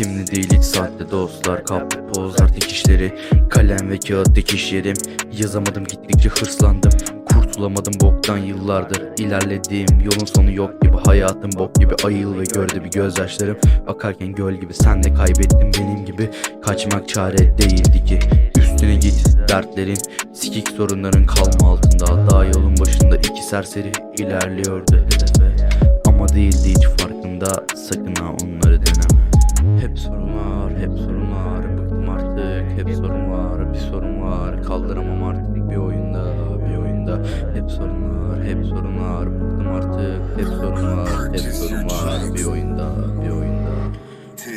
Kimli değil hiç sahte dostlar. Kaplı pozlar tek işleri. Kalem ve kağıt dikiş yerim Yazamadım gittikçe hırslandım. Kurtulamadım boktan yıllardır. İlerlediğim yolun sonu yok gibi Hayatım. Bok gibi ayıl ve gördü bir gözyaşlarım. Akarken göl gibi sen de kaybettin benim gibi. Kaçmak çare değildi ki. Üstüne git dertlerin. Sikik sorunların kalma altında. Daha yolun başında iki serseri ilerliyordu hedefe. Ama değildi hiç farkında. Sakın ha onları deneme Hep sorun var, hep sorun var. Bıktım artık, hep sorun var. Bir sorun var, kaldıramam artık Bir oyunda, bir oyunda. Hep sorun var, hep sorun var. Bıktım artık, hep sorun var. Hep sorun var, bir oyunda, bir oyunda.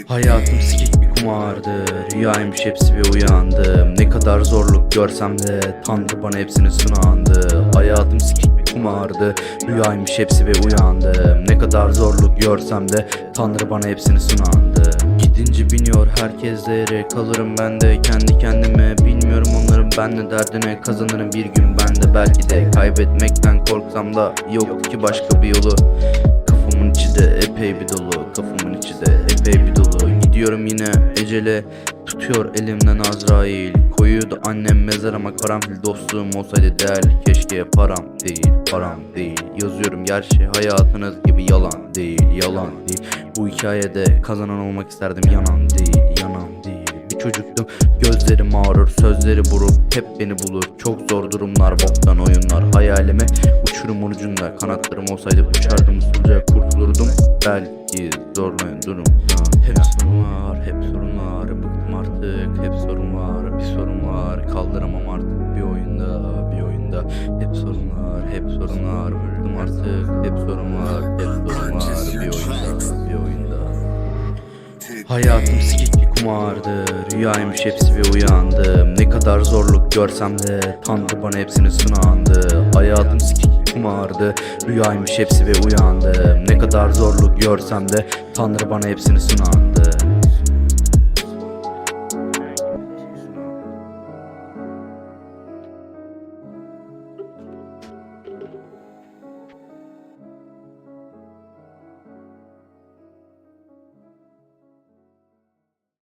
Hayatım sikik bir kumardı. Rüyaymış hepsi ve uyandım Ne kadar zorluk görsem de Tanrı bana hepsini sınandı Hayatım sikik bir kumardı. Rüyaymış hepsi ve uyandım Ne kadar zorluk görsem de Tanrı bana hepsini sınandı Gidince biniyor herkes değeri Kalırım ben de kendi kendime. Bilmiyorum onların ben ne derdine. Kazanırım bir gün ben de belki de. Kaybetmekten korksam da Yoktu ki başka bir yolu. Kafamın içi de epey bir dolu. Kafamın içi de epey bir dolu. Gidiyorum yine ecele Tutuyor elimden Azrail. Koyuyordu annem mezarıma karanfil. Dostluğum olsaydı değerli keşke Param değil param değil. Yazıyorum gerçi hayatınız gibi yalan değil Yalan değil. Bu hikayede kazanan olmak isterdim Yanan değil yanan değil. Bir çocuktum Gözlerim ağrır sözleri buruk Hep beni bulur. Çok zor durumlar Boktan oyunlar. Hayalime Uçurumun ucunda kanatlarım olsaydı Uçardım usulca kurtulurdum. Belki zorlayan durum Hep Hep sorun var hep sorun var. Bıktım artık hep sorun var Hep sorun var. Bir oyunda bir oyunda. Hayatım sikik bir kumardı Rüyaymış hepsi ve uyandım Ne kadar zorluk görsem de Tanrı bana hepsini sınandı Hayatım sikik bir kumardı Rüyaymış hepsi ve uyandım Ne kadar zorluk görsem de Tanrı bana hepsini sınandı